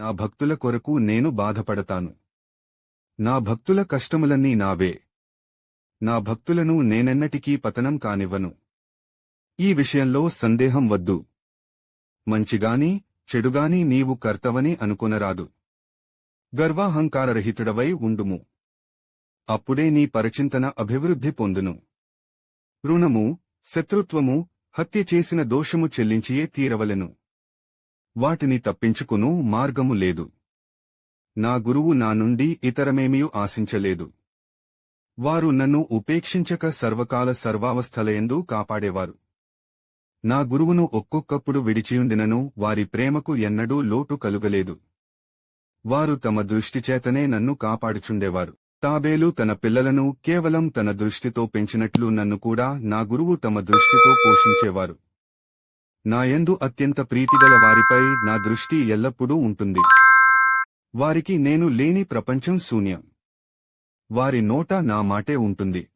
నా భక్తుల కొరకు నేను బాధపడతాను. నా భక్తుల కష్టములన్నీ నావే. నా భక్తులను నేనెన్నటికీ పతనం కానివ్వను. ఈ విషయంలో సందేహం వద్దు. మంచిగాని చెడుగాని నీవు కర్తవని అనుకొనరాదు. గర్వాహంకారరహితుడవై ఉండుము. అప్పుడే నీ పరచింతన అభివృద్ధి పొందును. రుణము శత్రుత్వము హత్య చేసిన దోషము చెల్లించియే తీరవలెను. వాటిని తప్పించుకును మార్గము లేదు. నా గురువు నా నుండి ఇతరమేమియూ ఆశించలేదు. వారు నన్ను ఉపేక్షించక సర్వకాల సర్వావస్థలయందు కాపాడేవారు. నా గురువును ఒక్కొక్కప్పుడు విడిచియుండినను వారి ప్రేమకు ఎన్నడూ లోటు కలుగలేదు. వారు తమ దృష్టిచేతనే నన్ను కాపాడుచుండేవారు. తాబేలు తన పిల్లలను కేవలం తన దృష్టితో పెంచినట్లు నన్ను కూడా నా గురువు తమ దృష్టితో పోషించేవారు. నాయందు అత్యంత ప్రీతిగల వారిపై నా దృష్టి ఎల్లప్పుడూ ఉంటుంది. వారికి నేను లేని ప్రపంచం శూన్యం. వారి నోట నా మాటే ఉంటుంది.